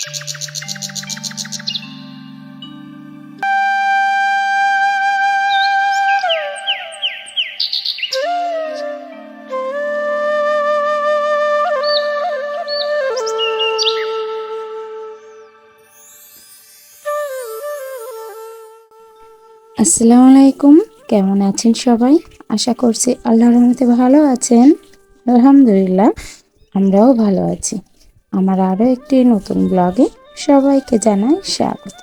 আসসালামু আলাইকুম। কেমন আছেন সবাই? আশা করছি আল্লাহর রহমতে ভালো আছেন। আলহামদুলিল্লাহ, আমরাও ভালো আছি। আমার আরও একটি নতুন ব্লগে সবাইকে জানাই স্বাগত।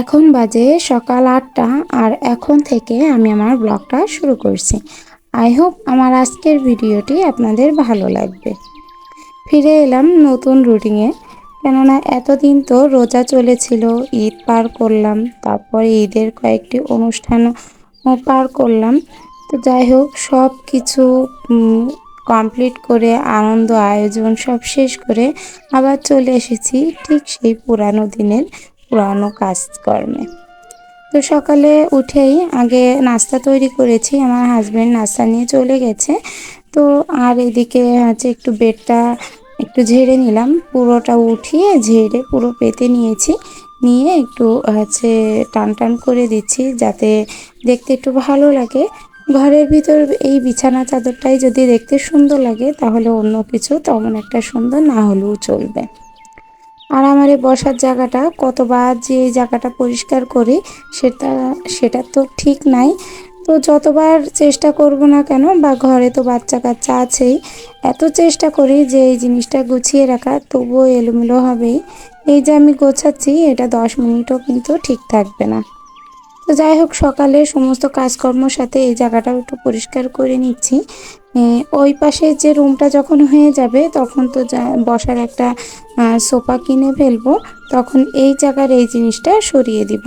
এখন বাজে সকাল আটটা আর এখন থেকে আমি আমার ব্লগটা শুরু করছি। আই হোপ আমার আজকের ভিডিওটি আপনাদের ভালো লাগবে। ফিরে এলাম নতুন রুটিনে কেননা এতদিন তো রোজা চলেছিল, ঈদ পার করলাম, তারপরে ঈদের কয়েকটি অনুষ্ঠানও পার করলাম। তো যাই হোক সব কিছু কমপ্লিট করে আনন্দ আয়োজন সব শেষ করে আবার চলে এসেছি ঠিক সেই পুরানো দিনের পুরানো কাজকর্মে। তো সকালে উঠেই আগে নাস্তা তৈরি করেছি, আমার হাজব্যান্ড নাস্তা নিয়ে চলে গেছে। তো আর এদিকে হচ্ছে একটু বেডটা একটু ঝেড়ে নিলাম, পুরোটা উঠিয়ে ঝেড়ে পুরো পেতে নিয়েছি। নিয়ে একটু হচ্ছে টান টান করে দিচ্ছি যাতে দেখতে একটু ভালো লাগে। ঘরের ভিতর এই বিছানা চাদরটাই যদি দেখতে সুন্দর লাগে, তাহলে অন্য কিছু তেমন একটা সুন্দর না হলেও চলবে। আর আমার এই বসার জায়গাটা, কতবার যে এই জায়গাটা পরিষ্কার করি, সেটা সেটা তো ঠিক নাই। তো যতবার চেষ্টা করব না কেন, বা ঘরে তো বাচ্চা কাচ্চা আছেই, এত চেষ্টা করি যে এই জিনিসটা গুছিয়ে রাখা তবুও এলোমেলো হবেই। এই যে আমি গোছাচ্ছি, এটা দশ মিনিটও কিন্তু ঠিক থাকবে না। তো যাই হোক, সকালে সমস্ত কাজকর্মর সাথে এই জায়গাটাও একটু পরিষ্কার করে নিচ্ছি। ওই পাশে যে রুমটা যখন হয়ে যাবে, তখন তো বসার একটা সোফা কিনে ফেলব, তখন এই জায়গার এই জিনিসটা সরিয়ে দিব।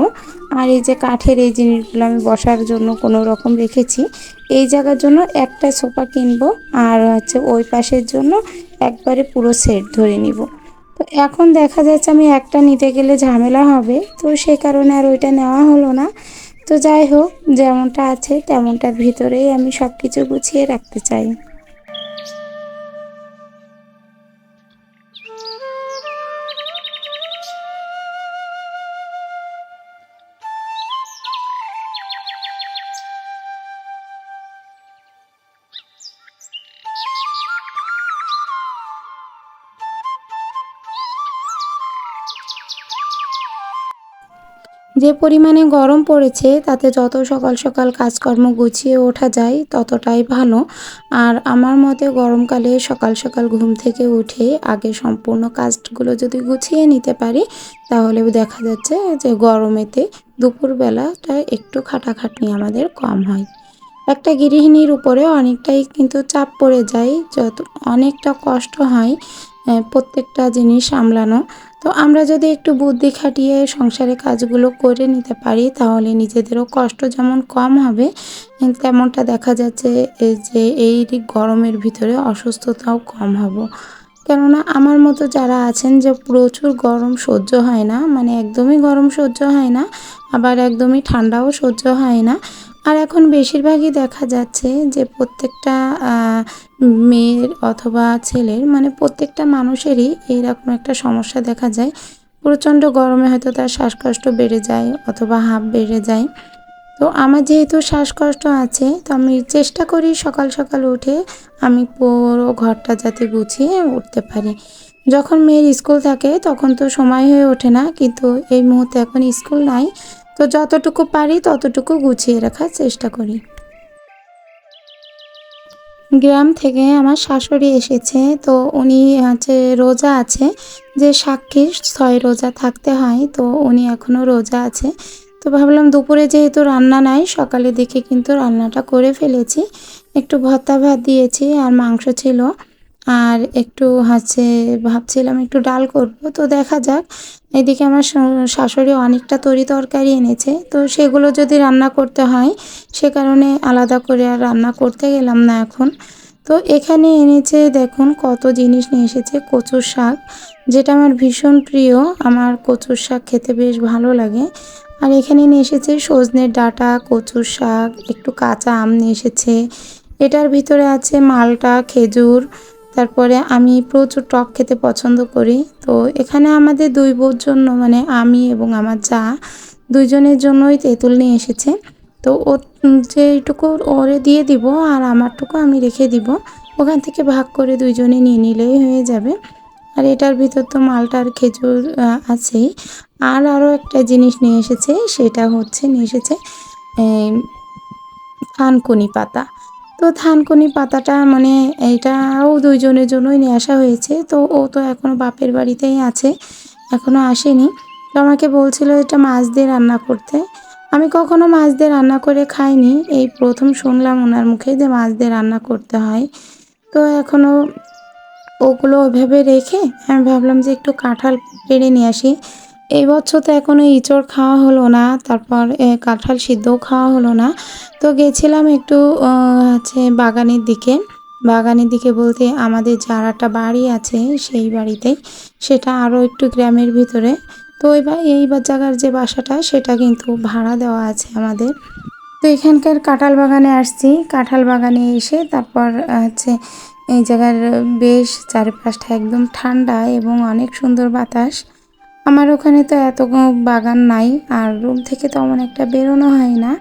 আর এই যে কাঠের এই জিনিসগুলো আমি বসার জন্য কোনো রকম রেখেছি, এই জায়গার জন্য একটা সোফা কিনবো, আর হচ্ছে ওই পাশের জন্য একবারে পুরো সেট ধরে নিব। তো এখন দেখা যাচ্ছে আমি একটা নিতে গেলে ঝামেলা হবে। তো সে কারণে আর ওইটা নেওয়া হলো না। তো যাই হোক, যেমনটা আছে তেমনটার ভিতরেই আমি সব কিছু গুছিয়ে রাখতে চাই। যে পরিমাণে গরম পড়েছে, তাতে যত সকাল সকাল কাজকর্ম গুছিয়ে ওঠা যায়, ততটাই ভালো। আর আমার মতে গরমকালে সকাল সকাল ঘুম থেকে উঠে আগে সম্পূর্ণ কাজগুলো যদি গুছিয়ে নিতে পারি, তাহলে দেখা যাচ্ছে যে গরমেতে দুপুরবেলাটা একটু খাটাখাটনি আমাদের কম হয়। একটা গৃহিণীর উপরে অনেকটাই কিন্তু চাপ পড়ে যায়, যত অনেকটা কষ্ট হয় প্রত্যেকটা জিনিস সামলানো। তো আমরা যদি একটু বুদ্ধি খাটিয়ে সংসারে কাজগুলো করে নিতে পারি, তাহলে নিজেদেরও কষ্ট যেমন কম হবে, তেমনটা দেখা যাচ্ছে যে এই গরমের ভিতরে অসুস্থতাও কম হব। কেননা আমার মতো যারা আছেন যে প্রচুর গরম সহ্য হয় না মানে একদমই গরম সহ্য হয় না, আবার একদমই ঠান্ডাও সহ্য হয় না, আর এখন বেশিরভাগই দেখা যাচ্ছে যে প্রত্যেকটা মেয়ের অথবা ছেলের মানে প্রত্যেকটা মানুষেরই এইরকম একটা সমস্যা দেখা যায়। প্রচণ্ড গরমে হয়তো তার শ্বাসকষ্ট বেড়ে যায় অথবা হাফ বেড়ে যায়। তো আমার যেহেতু শ্বাসকষ্ট আছে, তো আমি চেষ্টা করি সকাল সকাল উঠে আমি পুরো ঘরটা যাতে গুছিয়ে উঠতে পারি। যখন মেয়ের স্কুল থাকে তখন তো সময় হয়ে ওঠে না, কিন্তু এই মুহূর্তে এখন স্কুল নাই। তো যতটুকু পারি ততটুকু গুছিয়ে রাখার চেষ্টা করি। গ্রাম থেকে আমার শাশুড়ি এসেছে। তো উনি হচ্ছে রোজা আছে। যে সাক্ষী, ছয় রোজা থাকতে হয়, তো উনি এখনও রোজা আছে। তো ভাবলাম দুপুরে যেহেতু রান্না নাই সকালে দেখে কিন্তু রান্নাটা করে ফেলেছি। একটু ভর্তা ভাত দিয়েছি আর মাংস ছিল। আর একটু হচ্ছে ভাবছিলাম একটু ডাল করব, তো দেখা যাক। এদিকে আমার শাশুড়ি অনেকটা তরি তরকারি এনেছে, তো সেগুলো যদি রান্না করতে হয়, সে কারণে আলাদা করে আর রান্না করতে গেলাম না এখন। তো এখানে এনেছে দেখুন কত জিনিস নিয়ে এসেছে, কচুর শাক, যেটা আমার ভীষণ প্রিয়। আমার কচুর শাক খেতে বেশ ভালো লাগে। আর এখানে নিয়ে এসেছে সজনের ডাটা, কচুর শাক, একটু কাঁচা আম নিয়ে এসেছে। এটার ভিতরে আছে মালটা, খেজুর তারপরে আমি প্রচুর টক খেতে পছন্দ করি। তো এখানে আমাদের দুই বোর জন্য মানে আমি এবং আমার যা, দুইজনের জন্যই তেঁতুল নিয়ে এসেছে। তো ও যেটুকু ওরে দিয়ে দিব আর আমারটুকু আমি রেখে দিব, ওখান থেকে ভাগ করে দুইজনে নিয়ে নিলেই হয়ে যাবে। আর এটার ভিতর তো মালটার খেজুর আছেই। আর আরও একটা জিনিস নিয়ে এসেছে, সেটা হচ্ছে নিয়ে এসেছে থানকুনি পাতা। তো থানকুনি পাতাটা মানে এইটাও দুইজনের জন্যই নিয়ে আসা হয়েছে। তো ও তো এখনও বাপের বাড়িতেই আছে এখনও আসেনি। তো আমাকে বলছিল এটা মাছ দিয়ে রান্না করতে। আমি কখনো মাছ দিয়ে রান্না করে খাইনি। এই প্রথম শুনলাম ওনার মুখে যে মাছ দিয়ে রান্না করতে হয়। তো এখনও ওগুলো ওইভাবে রেখে আমি ভাবলাম যে একটু কাঁঠাল পেড়ে নিয়ে আসি। এই বছর তো এখনও ইঁচড় খাওয়া হলো না, তারপর কাঁঠাল সিদ্ধও খাওয়া হলো না। তো গেছিলাম একটু হচ্ছে বাগানের দিকে। বাগানের দিকে বলতে আমাদের যার একটা বাড়ি আছে সেই বাড়িতেই সেটা আরও একটু গ্রামের ভিতরে। তো ওই বা এই বা, জায়গার যে বাসাটা, সেটা কিন্তু ভাড়া দেওয়া আছে আমাদের। তো এখানকার কাঁঠাল বাগানে আসছি। কাঁঠাল বাগানে এসে তারপর হচ্ছে এই জায়গার বেশ চারিপাশটা একদম ঠান্ডা এবং অনেক সুন্দর বাতাস। আমার ওখানে তো এত বাগান নাই আর রুম থেকে তো তেমন একটা বেরোনো হয় না।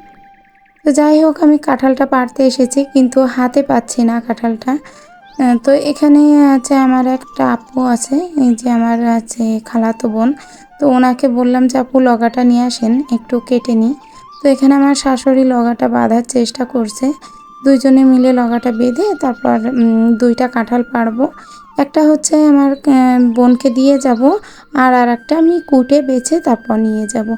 তো যাই হোক, আমি কাঁঠালটা পারতে এসেছি, কিন্তু হাতে পাচ্ছি না কাঁঠালটা। তো এখানে আছে আমার একটা আপু আছে, এই যে আমার আছে খালাতো বোন। তো ওনাকে বললাম যে, আপু, লগাটা নিয়ে আসেন, একটু কেটে নিই। তো এখানে আমার শাশুড়ি লগাটা বাঁধার চেষ্টা করছে। দুইজনে মিলে লগাটা বেঁধে তারপর দুইটা কাঁঠাল পাড়বো। একটা হচ্ছে আমার বোনকে দিয়ে যাব আর আর একটা আমি কুটে বেছে তারপর নিয়ে যাব।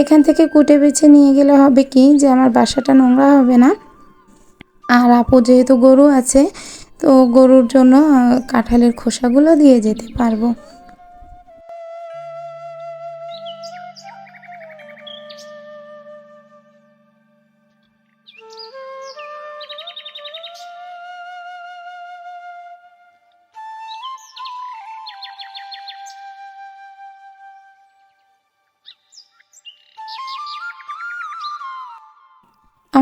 এখান থেকে কুটে বেছে নিয়ে গেলে হবে কি যে আমার বাসাটা নোংরা হবে না। আর আপু যেহেতু গরু আছে, তো গরুর জন্য কাঁঠালের খোসাগুলো দিয়ে যেতে পারব।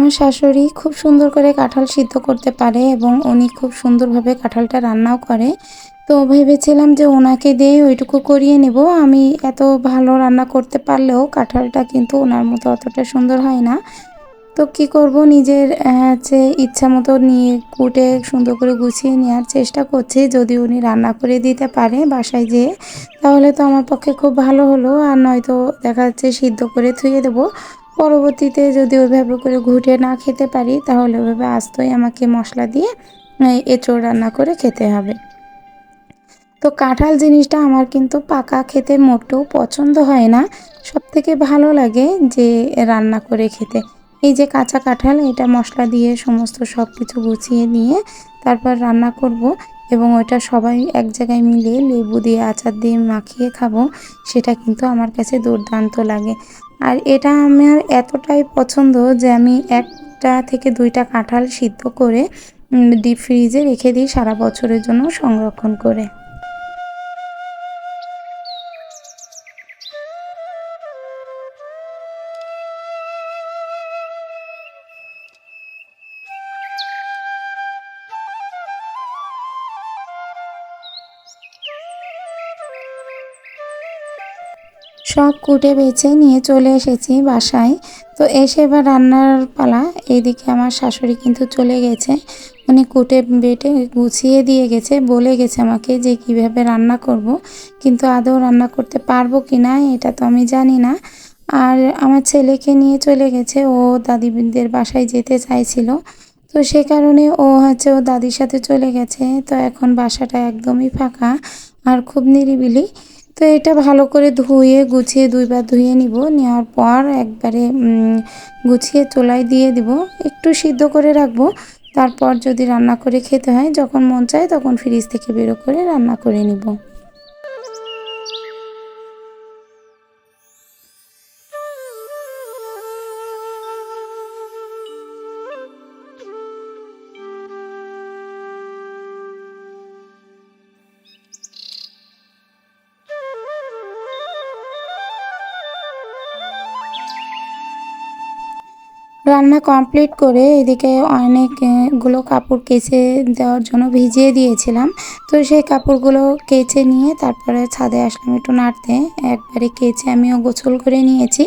আমার শাশুড়ি খুব সুন্দর করে কাঁঠাল সিদ্ধ করতে পারে এবং উনি খুব সুন্দরভাবে কাঁঠালটা রান্নাও করে। তো ভেবেছিলাম যে ওনাকে দিয়ে ওইটুকু করিয়ে নেব। আমি এত ভালো রান্না করতে পারলেও কাঁঠালটা কিন্তু ওনার মতো অতটা সুন্দর হয় না। তো কি করব? নিজের হচ্ছে ইচ্ছা মতো নিয়ে কুটে সুন্দর করে গুছিয়ে নেওয়ার চেষ্টা করছি। যদি উনি রান্না করে দিতে পারে বাসায় যেয়ে, তাহলে তো আমার পক্ষে খুব ভালো হলো। আর নয়তো দেখা যাচ্ছে সিদ্ধ করে থুয়ে দেবো। পরবর্তীতে যদি ওইভাবে করে ঘুটে না খেতে পারি, তাহলে ওইভাবে আস্তই আমাকে মশলা দিয়ে এঁচোড় রান্না করে খেতে হবে। তো কাঁঠাল জিনিসটা আমার কিন্তু পাকা খেতে মোটেও পছন্দ হয় না। সব থেকে ভালো লাগে যে রান্না করে খেতে। এই যে কাঁচা কাঁঠাল, এটা মশলা দিয়ে সমস্ত সব কিছু গুছিয়ে নিয়ে তারপর রান্না করব এবং ওইটা সবাই এক জায়গায় মিলিয়ে লেবু দিয়ে, আচার দিয়ে মাখিয়ে খাব, সেটা কিন্তু আমার কাছে দুর্দান্ত লাগে। আর এটা আমার এতটাই পছন্দ যে আমি একটা থেকে দুইটা কাঁঠাল সিদ্ধ করে ডিপ ফ্রিজে রেখে দিই সারা বছরের জন্য সংরক্ষণ করে। সব কুটে বেছে নিয়ে চলে এসেছি বাসায়। তো এসে এবার রান্নার পালা। এইদিকে আমার শাশুড়ি কিন্তু চলে গেছে। উনি কুটে বেটে গুছিয়ে দিয়ে গেছে, বলে গেছে আমাকে যে কীভাবে রান্না করব। কিন্তু আদৌ রান্না করতে পারব কি না, এটা তো আমি জানি না। আর আমার ছেলেকে নিয়ে চলে গেছে, ও দাদিদের বাসায় যেতে চাইছিল। তো সে কারণে ও হচ্ছে ও দাদির সাথে চলে গেছে। তো এখন বাসাটা একদমই ফাঁকা আর খুব নিরিবিলি। তো এটা ভালো করে ধুয়ে, গুছিয়ে দুইবার ধুয়ে নিব। নেওয়ার পর একবারে গুছিয়ে চোলাই দিয়ে দিব। একটু সিদ্ধ করে রাখব। তারপর যদি রান্না করে খেতে হয়, যখন মন চায় তখন ফ্রিজ থেকে বেরো করে রান্না করে নিব। রান্না কমপ্লিট করে এদিকে অনেকগুলো কাপড় কেচে দেওয়ার জন্য ভিজিয়ে দিয়েছিলাম। তো সেই কাপড়গুলো কেচে নিয়ে তারপরে ছাদে আসলাম একটু নাড়তে। একবারে কেচে আমিও গোসল করে নিয়েছি।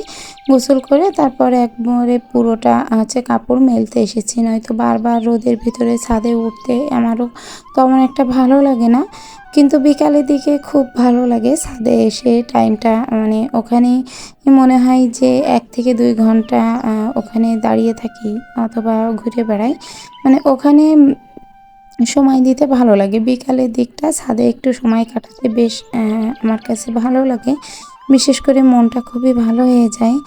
গোসল করে তারপরে একবারে পুরোটা হচ্ছে কাপড় মেলতে এসেছি। নয়তো বারবার রোদের ভিতরে ছাদে উঠতে আমারও তেমন একটা ভালো লাগে না। কিন্তু বিকালের দিকে খুব ভালো লাগে ছাদে এসে টাইমটা মানে ওখানেই মনে হয় যে এক থেকে দুই ঘণ্টা ওখানে দাঁড়িয়ে থাকি অথবা ঘুরে বেড়াই। মানে ওখানে সময় দিতে ভালো লাগে। বিকালের দিকটা ছাদে একটু সময় কাটাতে বেশ আমার কাছে ভালো লাগে। বিশেষ করে মনটা খুবই ভালো হয়ে যায়।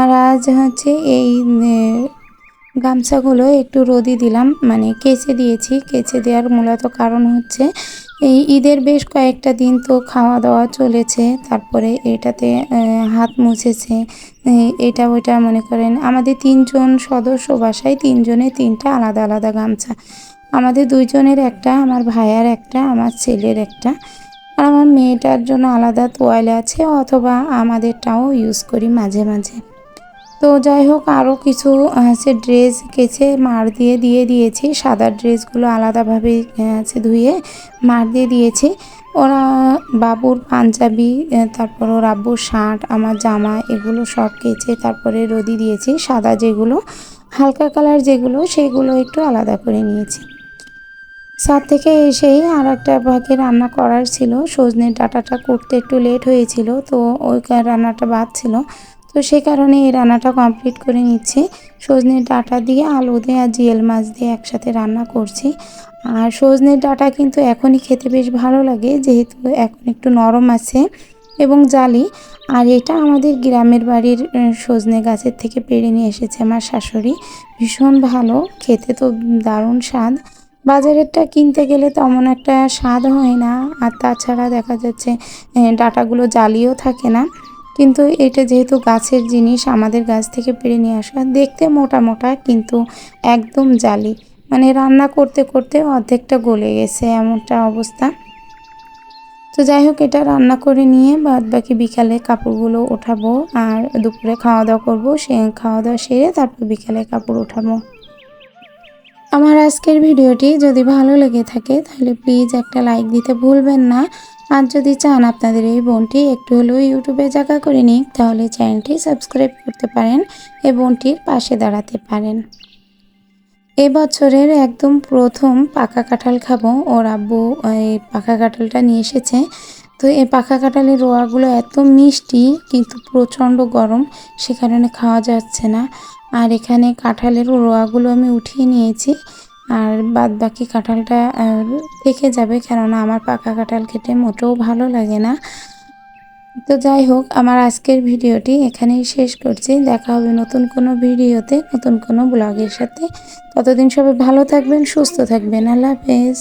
আর আজ হচ্ছে এই গামছাগুলো একটু রোদি দিলাম মানে কেচে দিয়েছি। কেচে দেওয়ার মূলত কারণ হচ্ছে, এই ঈদের বেশ কয়েকটা দিন তো খাওয়া দাওয়া চলেছে, তারপরে এটাতে হাত মুছেছে এটা ওইটা মনে করেন আমাদের তিনজন সদস্য বাসায় তিনজনে তিনটা আলাদা আলাদা গামছা। আমাদের দুইজনের একটা, আমার ভাইয়ার একটা, আমার ছেলের একটা, আর আমার মেয়েটার জন্য আলাদা তোয়ালে আছে, অথবা আমাদেরটাও ইউজ করি মাঝে মাঝে। তো যাই হোক আরও কিছু হচ্ছে ড্রেস কেচে মার দিয়ে দিয়ে দিয়েছি। সাদা ড্রেসগুলো আলাদাভাবে আছে ধুয়ে মার দিয়ে দিয়েছি। ওরা বাবুর পাঞ্জাবি তারপর ওর আব্বুর শার্ট, আমার জামা এগুলো সব কেচে তারপরে রোদি দিয়েছি। সাদা যেগুলো, হালকা কালার যেগুলো, সেগুলো একটু আলাদা করে নিয়েছি। ছাদ থেকে এসেই আর একটা ভাগে রান্না করার ছিল। সজনের ডাটাটা করতে একটু লেট হয়েছিল, তো ওই রান্নাটা বাদ ছিল। তো সেই কারণে এই রান্নাটা কমপ্লিট করে নিচ্ছি। সজনের ডাটা দিয়ে আলু দিয়ে আর জিয়েল মাছ দিয়ে একসাথে রান্না করছি। আর সজনের ডাটা কিন্তু এখনই খেতে বেশ ভালো লাগে, যেহেতু এখন একটু নরম আছে এবং জালি। আর এটা আমাদের গ্রামের বাড়ির সজনে গাছের থেকে পেড়ে নিয়ে এসেছে আমার শাশুড়ি। ভীষণ ভালো, খেতে তো দারুণ স্বাদ। বাজারেরটা কিনতে গেলে তেমন একটা স্বাদ হয় না, আর তাছাড়া দেখা যাচ্ছে ডাঁটাগুলো জালিও থাকে না। কিন্তু এটা যেহেতু গাছের জিনিস, আমাদের গাছ থেকে পেরে নিয়ে আসা, দেখতে মোটা মোটা কিন্তু একদম জালি। মানে রান্না করতে করতে অর্ধেকটা গলে গেছে এমনটা অবস্থা। তো যাই হোক, এটা রান্না করে নিয়ে বাদ বাকি বিকালে কাপড়গুলো ওঠাবো আর দুপুরে খাওয়া দাওয়া করব, সে খাওয়া দাওয়া সেরে তারপর বিকালে কাপড় ওঠাবো। আমার আজকের ভিডিওটি যদি ভালো লেগে থাকে, তাহলে প্লিজ একটা লাইক দিতে ভুলবেন না। আর যদি চান আপনাদের এই বোনটি একটু হলেও ইউটিউবে জায়গা করে নিক, তাহলে চ্যানেলটি সাবস্ক্রাইব করতে পারেন এই বোনটির পাশে দাঁড়াতে পারেন। এবছরের একদম প্রথম পাকা কাঁঠাল খাব। ওর আব্বু এই পাকা কাঁঠালটা নিয়ে এসেছে। তো এই পাকা কাঁঠালের রোয়াগুলো এত মিষ্টি, কিন্তু প্রচণ্ড গরম, সে কারণে খাওয়া যাচ্ছে না। আর এখানে কাঁঠালের রোয়াগুলো আমি উঠিয়ে নিয়েছি। আর বাদ বাকি কাঁঠালটা থেকে যাবে, কেননা আমার পাকা কাঁঠাল খেতে মোটেও ভালো লাগে না। তো যাই হোক, আমার আজকের ভিডিওটি এখানেই শেষ করছি। দেখা হবে নতুন কোনো ভিডিওতে, নতুন কোনো ব্লগের সাথে। ততদিন সবাই ভালো থাকবেন, সুস্থ থাকবেন। আল্লাহ হাফেজ।